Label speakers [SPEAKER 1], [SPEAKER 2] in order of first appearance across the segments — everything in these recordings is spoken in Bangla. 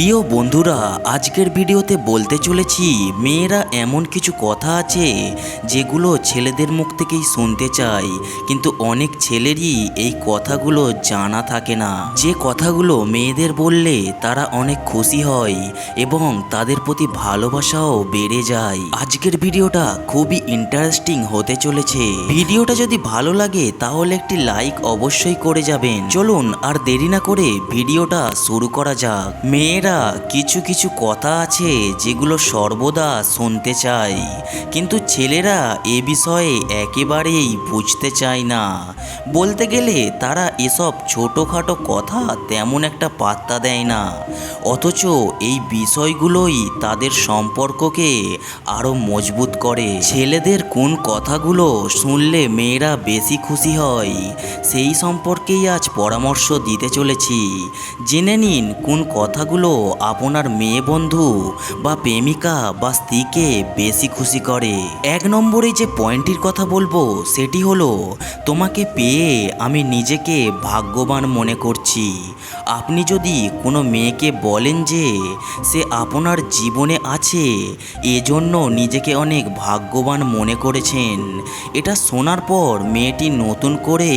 [SPEAKER 1] প্রিয় বন্ধুরা, আজকের ভিডিওতে বলতে চলেছি, মেয়েরা এমন কিছু কথা আছে যেগুলো ছেলেদের মুখ থেকেই শুনতে চাই। কিন্তু অনেক ছেলেরই এই কথাগুলো জানা থাকে না। যে কথাগুলো মেয়েদের বললে তারা অনেক খুশি হয় এবং তাদের প্রতি ভালোবাসাও বেড়ে যায়। আজকের ভিডিওটা খুবই ইন্টারেস্টিং হতে চলেছে। ভিডিওটা যদি ভালো লাগে, তাহলে একটি লাইক অবশ্যই করে যাবেন। চলুন আর দেরি না করে ভিডিওটা শুরু করা যাক। মেয়েরা কিছু কিছু কথা আছে যেগুলো সর্বদা শুনতে চাই। কিন্তু ছেলেরা এ বিষয়ে একেবারেই বুঝতে চায় না। বলতে গেলে তারা এসব ছোটোখাটো কথা তেমন একটা পাত্তা দেয় না। অথচ এই বিষয়গুলোই তাদের সম্পর্ককে আরও মজবুত করে। ছেলেদের কোন কথাগুলো শুনলে মেয়েরা বেশি খুশি হয়, সেই সম্পর্কেই আজ পরামর্শ দিতে চলেছি। জেনে নিন কোন কথাগুলো আপনার মেয়ে বন্ধু বা প্রেমিকা বা স্ত্রীকে বেশি খুশি করে। এক নম্বরে যে পয়েন্টটির কথা বলব, সেটি হলো, তোমাকে পেয়ে আমি নিজেকে ভাগ্যবান মনে করছি। আপনি যদি কোনো মেয়েকে বলেন যে সে আপনার জীবনে আছে, এজন্য নিজেকে অনেক ভাগ্যবান মনে করেছেন। এটা শোনার পর মেয়েটি নতুন করে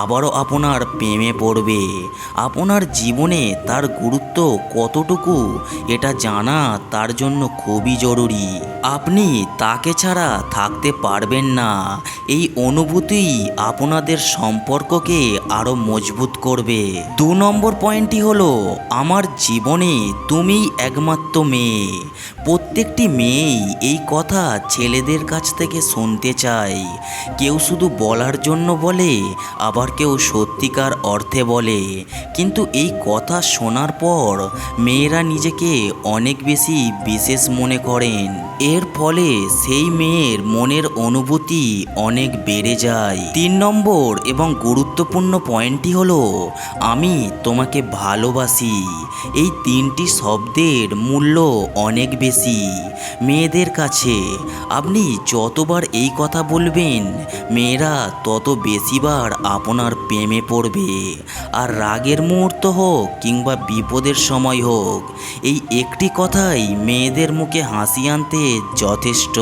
[SPEAKER 1] আবারও আপনার প্রেমে পড়বে। আপনার জীবনে তার গুরুত্ব কতটুকু? এটা জানা তার জন্য খুবই জরুরি। আপনি তাকে ছাড়া থাকতে পারবেন না। এই অনুভূতি আপনাদের সম্পর্ককে আরও মজবুত করবে। দু নম্বর পয়েন্টটি হলো, আমার জীবনে তুমিই একমাত্র মেয়ে। প্রত্যেকটি মেয়েই এই কথা ছেলেদের কাছ থেকে শুনতে চায়। কেউ শুধু বলার জন্য বলে, আবার কেউ সত্যিকার অর্থে বলে। কিন্তু এই কথা শোনার পর মেয়েরা নিজেকে অনেক বেশি বিশেষ মনে করেন। এর ফলে সেই মেয়ের মনের অনুভূতি অনেক বেড়ে যায়। তিন নম্বর এবং গুরুত্বপূর্ণ পয়েন্টটি হলো, আমি তোমাকে ভালোবাসি। এই তিনটি শব্দের মূল্য অনেক বেশি। মেয়েদের কাছে, আপনি যতবার এই কথা বলবেন, মেয়েরা তত বেশিবার আপনার প্রেমে পড়বে। আর রাগের মুহূর্ত হোক কিংবা বিপদের সময় হোক। এই একটি কথাই মেয়েদের মুখে হাসি আনতে যথেষ্ট।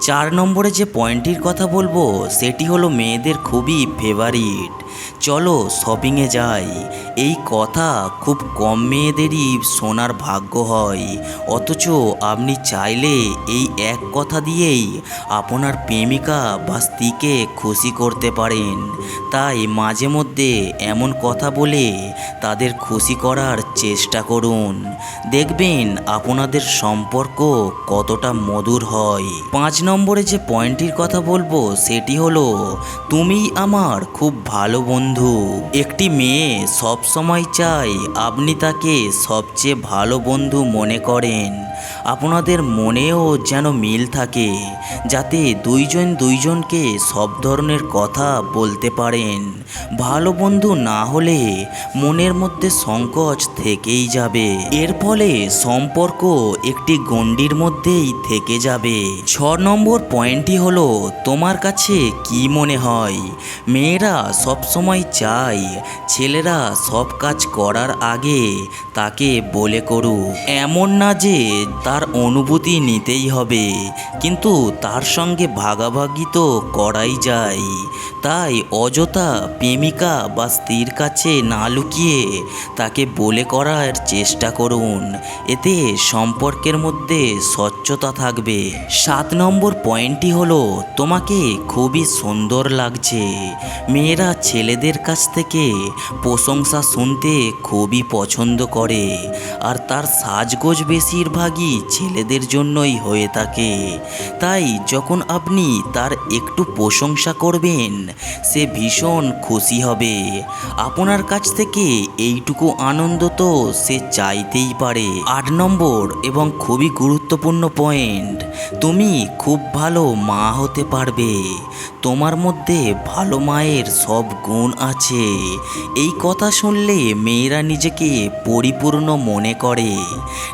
[SPEAKER 1] চার নম্বরে যে পয়েন্টটির কথা বলব, সেটি হলো মেয়েদের খুবই ফেভারিট চলো শপিংয়ে যাই। এই কথা খুব কম মেয়েদেরই শোনার ভাগ্য হয়। অথচ আপনি চাইলে এই এক কথা দিয়েই আপনার প্রেমিকা বা স্ত্রীকে খুশি করতে পারেন। তাই মাঝে মধ্যে এমন কথা বলে তাদের খুশি করার চেষ্টা করুন। দেখবেন আপনাদের সম্পর্ক কতটা মধুর হয়। পাঁচ নম্বরে যে পয়েন্টটির কথা বলব, সেটি হলো তুমি আমার খুব ভালো বন্ধু। একটি মেয়ে সব সময় চাই আপনি তাকে সবচেয়ে ভালো বন্ধু মনে করেন। আপনাদের মনেও যেন মিল থাকে, যাতে দুইজন দুইজনকে সব ধরনের কথা বলতে পারেন। ভালো বন্ধু না হলে মনের মধ্যে সংকোচ থেকেই যাবে। এর ফলে সম্পর্ক একটি গণ্ডির মধ্যেই থেকে যাবে। ছ নম্বর পয়েন্টটি হলো, তোমার কাছে কি মনে হয়? মেয়েরা সবসময় চায় ছেলেরা সব কাজ করার আগে তাকে বলে করুক। এমন না যে তার অনুভূতি নিতেই হবে। কিন্তু তার সঙ্গে ভাগাভাগি তো করাই যায়। তাই অযথা প্রেমিকা বা স্ত্রীর কাছে না লুকিয়ে তাকে বলে করার চেষ্টা করুন। এতে সম্পর্কের মধ্যে স্বচ্ছতা থাকবে। সাত নম্বর পয়েন্টটি হলো, তোমাকে খুবই সুন্দর লাগছে। মেয়েরা ছেলেদের কাছ থেকে প্রশংসা শুনতে খুবই পছন্দ করে। আর তার সাজগোজ বেশিরভাগই ছেলেদের জন্যই হয়ে থাকে। তাই যখন আপনি তার একটু প্রশংসা করবেন, সে ভীষণ খুশি হবে। আপনার কাছ থেকে এইটুকু আনন্দ তো সে চাইতেই পারে। আট নম্বর এবং খুবই গুরুত্বপূর্ণ পয়েন্ট, তুমি খুব ভালো মা হতে পারবে। তোমার মধ্যে ভালো মায়ের সব গুণ আছে। এই কথা শুনলে মেয়েরা নিজেকে পরিপূর্ণ মনে করে।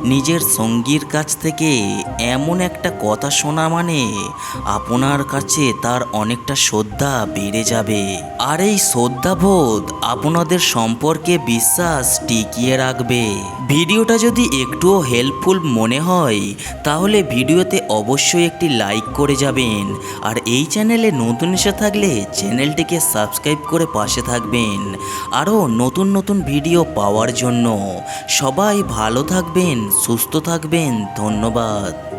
[SPEAKER 1] নিজের সঙ্গীর কাছ থেকে এমন একটা কথা শোনা মানে আপনার কাছে তার অনেকটা শ্রদ্ধা বেড়ে যাবে। আর এই শ্রদ্ধাবোধ আপনাদের সম্পর্কে বিশ্বাস টিকিয়ে রাখবে। ভিডিওটা যদি একটুও হেল্পফুল মনে হয়, তাহলে ভিডিওতে অবশ্যই একটি লাইক করে যাবেন। আর এই চ্যানেলে নতুন এসে থাকলে চ্যানেলটিকে সাবস্ক্রাইব করে পাশে থাকবেন। আরও নতুন নতুন ভিডিও পাওয়ার জন্য সবাই ভালো থাকবেন, সুস্থ থাকবেন। ধন্যবাদ